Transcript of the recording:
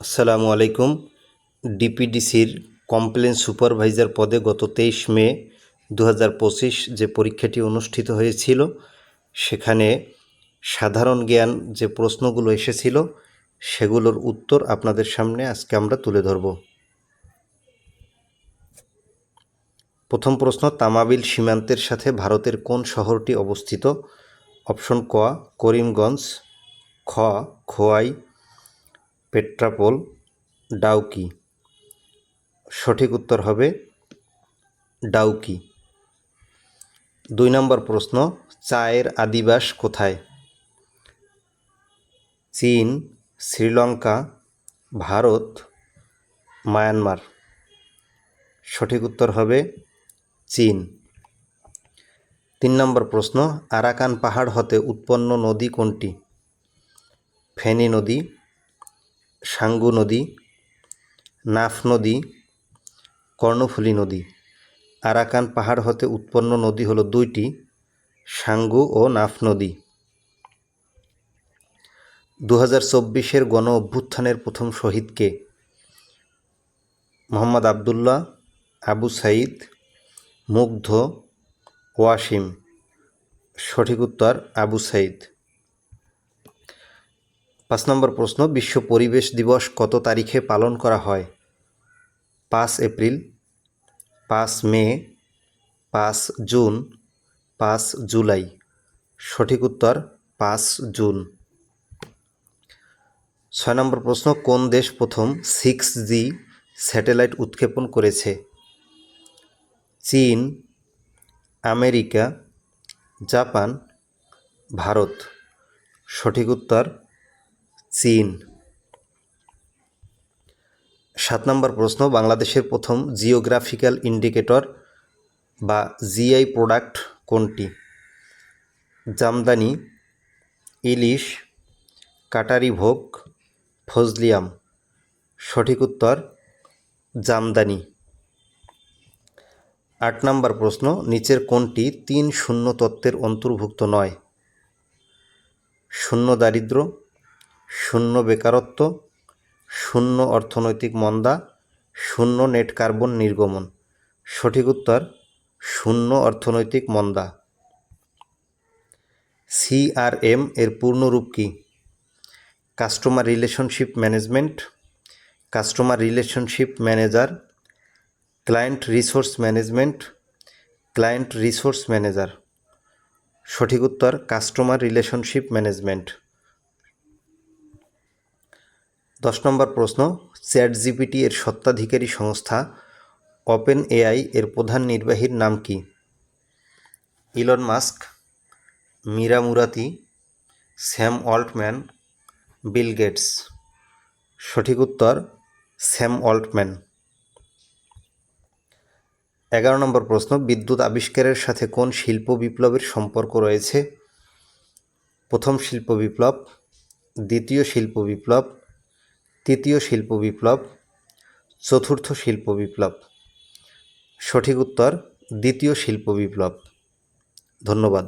আসসালামু আলাইকুম। ডিপিডিসির complain supervisor পদে গত তেইশ মে দু যে পরীক্ষাটি অনুষ্ঠিত হয়েছিল, সেখানে সাধারণ জ্ঞান যে প্রশ্নগুলো এসেছিল, সেগুলোর উত্তর আপনাদের সামনে আজকে আমরা তুলে ধরব। প্রথম প্রশ্ন, তামাবিল সীমান্তের সাথে ভারতের কোন শহরটি অবস্থিত? অপশন ক, করিমগঞ্জ, খ, খোয়াই পেট্রাপোল, ডাউকি। সঠিক উত্তর হবে ডাউকি। দুই নম্বর প্রশ্ন, চায়ের আদিবাস কোথায়? চীন, শ্রীলঙ্কা, ভারত, মায়ানমার। সঠিক উত্তর হবে চীন। তিন নম্বর প্রশ্ন, আরাকান পাহাড় হতে উৎপন্ন নদী কোনটি? ফেনী নদী সাঙ্গু নদী, নাফ নদী, কর্ণফুলী নদী। আরাকান পাহাড় হতে উৎপন্ন নদী হলো দুইটি, সাঙ্গু ও নাফ নদী। দু হাজার চব্বিশের গণ অভ্যুত্থানের প্রথম শহীদকে মোহাম্মদ আবদুল্লাহ, আবু সাইদ, মুগ্ধ, ওয়াসিম। সঠিক উত্তর, আবু সাইদ। পাঁচ নম্বর প্রশ্ন, বিশ্ব পরিবেশ দিবস কত তারিখে পালন করা হয়? পাঁচ এপ্রিল, পাঁচ মে, পাঁচ জুন, পাঁচ জুলাই। সঠিক উত্তর, পাঁচ জুন। ছয় নম্বর প্রশ্ন, কোন দেশ প্রথম সিক্স জি স্যাটেলাইট উৎক্ষেপণ করেছে? চীন, আমেরিকা, জাপান, ভারত। সঠিক উত্তর চীন। সাত নম্বর প্রশ্ন, বাংলাদেশের প্রথম জিওগ্রাফিক্যাল ইন্ডিকেটর বা জিআই প্রোডাক্ট কোনটি? জামদানি, ইলিশ, কাটারি ভোগ, ফজলিয়াম। সঠিক উত্তর, জামদানি। আট নম্বর প্রশ্ন, নিচের কোনটি তিন শূন্য তত্ত্বের অন্তর্ভুক্ত নয়? শূন্য দারিদ্র শূন্য বেকারত্ব, শূন্য অর্থনৈতিক মন্দা, শূন্য নেট কার্বন নির্গমন। সঠিক উত্তর, শূন্য অর্থনৈতিক মন্দা। সিআরএম এর পূর্ণরূপ কী? Customer relationship management, customer relationship manager, client resource management, client resource manager. সঠিক উত্তর, কাস্টমার রিলেশনশিপ ম্যানেজমেন্ট। দশ নম্বর প্রশ্ন চ্যাট জিপিটি এর সত্ত্বাধিকারী সংস্থা ওপেন এআই এর প্রধান নির্বাহীর নাম কি? Elon Musk, Mira Murati, Sam Altman, Bill Gates. সঠিক উত্তর, স্যাম অল্টম্যান। এগারো নম্বর প্রশ্ন, বিদ্যুৎ আবিষ্কারের সাথে কোন শিল্প বিপ্লবের সম্পর্ক রয়েছে? প্রথম শিল্প বিপ্লব, দ্বিতীয় শিল্প বিপ্লব তৃতীয় শিল্প বিপ্লব চতুর্থ শিল্প বিপ্লব। সঠিক উত্তর দ্বিতীয় শিল্প বিপ্লব। ধন্যবাদ।